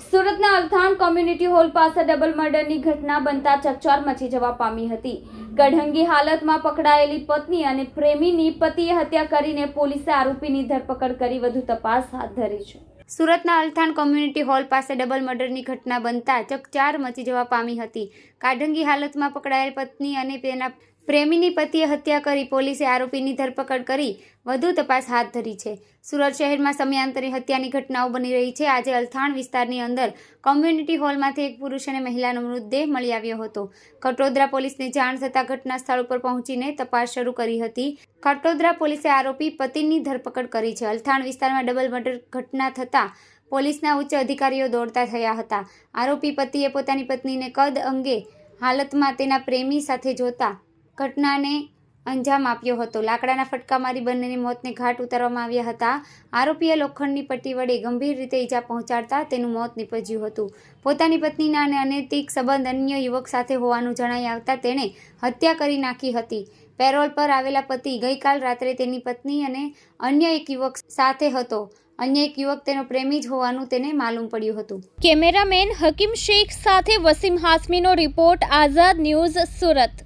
સુરતના Althan community hall પાસે double મર્ડરની ઘટના બનતા ચકચાર મચી જવા પામી હતી. કઢંગી હાલતમાં પકડાયેલી પત્ની અને પ્રેમીની પતિએ હત્યા કરીને પોલીસે આરોપીની ધરપકડ કરી વધુ તપાસ હાથ ધરી છે. સુરતના અલથાણ કોમ્યુનિટી હોલ પાસે ડબલ મર્ડરની ઘટના બનતા ચકચાર મચી જવા પામી હતી. કાઢંગી હાલતમાં પકડાયેલ પત્ની અને તેના પ્રેમીની પતિએ હત્યા કરી, પોલીસે આરોપીની ધરપકડ કરી, વધુ તપાસ હાથ ધરી છે. સુરત શહેરમાં સમયાંતરે હત્યાની ઘટનાઓ બની રહી છે. આજે અલથાણ વિસ્તારની અંદર કોમ્યુનિટી હોલમાંથી એક પુરુષ અને મહિલાનો મૃતદેહ મળી આવ્યો હતો. કટોદરા પોલીસને જાણ થતાં ઘટના સ્થળ ઉપર પહોંચીને તપાસ શરૂ કરી હતી. કટોદરા પોલીસે આરોપી પતિની ધરપકડ કરી છે. અલથાણ વિસ્તારમાં ડબલ મર્ડર ઘટના થતાં પોલીસના ઉચ્ચ અધિકારીઓ દોડતા થયા હતા. આરોપી પતિએ પોતાની પત્નીને કદ અંગે હાલતમાં તેના પ્રેમી સાથે જોતા ઘટનાને અંજામ આપ્યો હતો. લાકડાના ફટકા મારી બંનેની મોતને ઘાટ ઉતારવામાં આવ્યા હતા. આરોપીએ લોખંડની પટ્ટી વડે ગંભીર રીતે ઈજા પહોંચાડતા તેનું મોત નીપજ્યું હતું. પોતાની પત્નીના અને અનૈતિક સંબંધ અન્ય યુવક સાથે હોવાનું જણાઈ આવતા તેણે હત્યા કરી નાખી હતી. પેરોલ પર આવેલા પતિ ગઈકાલ રાત્રે તેની પત્ની અને અન્ય એક યુવક સાથે હતો. અન્ય એક યુવક તેનો પ્રેમી જ હોવાનું તેને માલુમ પડ્યું હતું. કેમેરામેન હકીમ શેખ સાથે વસીમ હાસમીનો રિપોર્ટ આઝાદ ન્યૂઝ સુરત.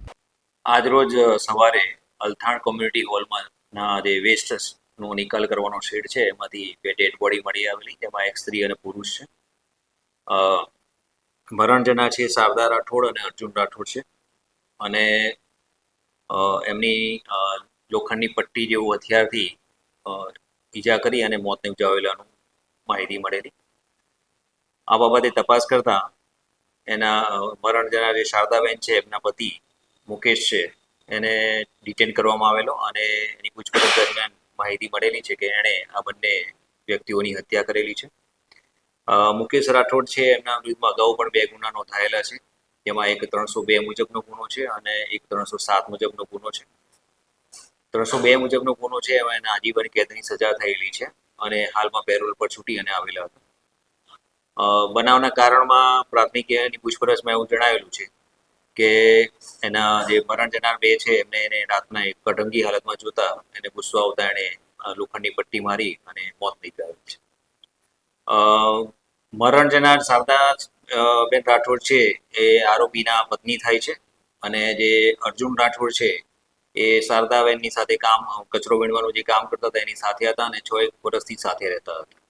આજરોજ સવારે અલથાણ કોમ્યુનિટી હોલમાં ના જે વેસ્ટનો નિકાલ કરવાનો શેડ છે, એમાંથી બે ડેડ બોડી મળી આવેલી, તેમાં એક સ્ત્રી અને પુરુષ છે. જનાર છે શારદા રાઠોડ અને અર્જુન રાઠોડ છે. અને એમની લોખંડની પટ્ટી જેવું હથિયારથી ઈજા કરી અને મોત નિપજાવેલાનું માહિતી મળેલી. આ બાબતે તપાસ કરતા એના મરણ જનાર જે શારદાબેન છે, એમના પતિ મુકેશ છે, એને ડિટેન કરવામાં આવેલો અને એની પૂછપરછ દરમિયાન માહિતી મળેલી છે કે એણે આ બંને વ્યક્તિઓની હત્યા કરેલી છે. મુકેશ રાઠોડ છે, એમના વિરુદ્ધમાં અગાઉ પણ બે ગુના નોંધાયેલા છે. જેમાં એક ત્રણસો બે મુજબનો ગુનો છે અને એક ત્રણસો સાત મુજબનો ગુનો છે. ત્રણસો બે મુજબનો ગુનો છે, એમાં એના આજીવન કેદની સજા થયેલી છે અને હાલમાં પેરોલ પર છૂટી અને આવેલા હતા. બનાવના કારણમાં પ્રાથમિક પૂછપરછમાં એવું જણાવેલું છે કે એના જે મરણ જનાર બે છે, એમને એને રાતના એક કટંગી હાલતમાં જોતા એને ગુસ્સો આવતા એણે લોખંડની પટ્ટી મારી અને મોત નીકળ્યું છે. મરણ જનાર શારદા બેન રાઠોડ છે, એ આરોપીના પત્ની થાય છે અને જે અર્જુન રાઠોડ છે, એ શારદાબેનની સાથે કામ, કચરો વીણવાનું જે કામ કરતા હતા એની સાથે હતા અને છ એક વર્ષથી સાથે રહેતા હતા.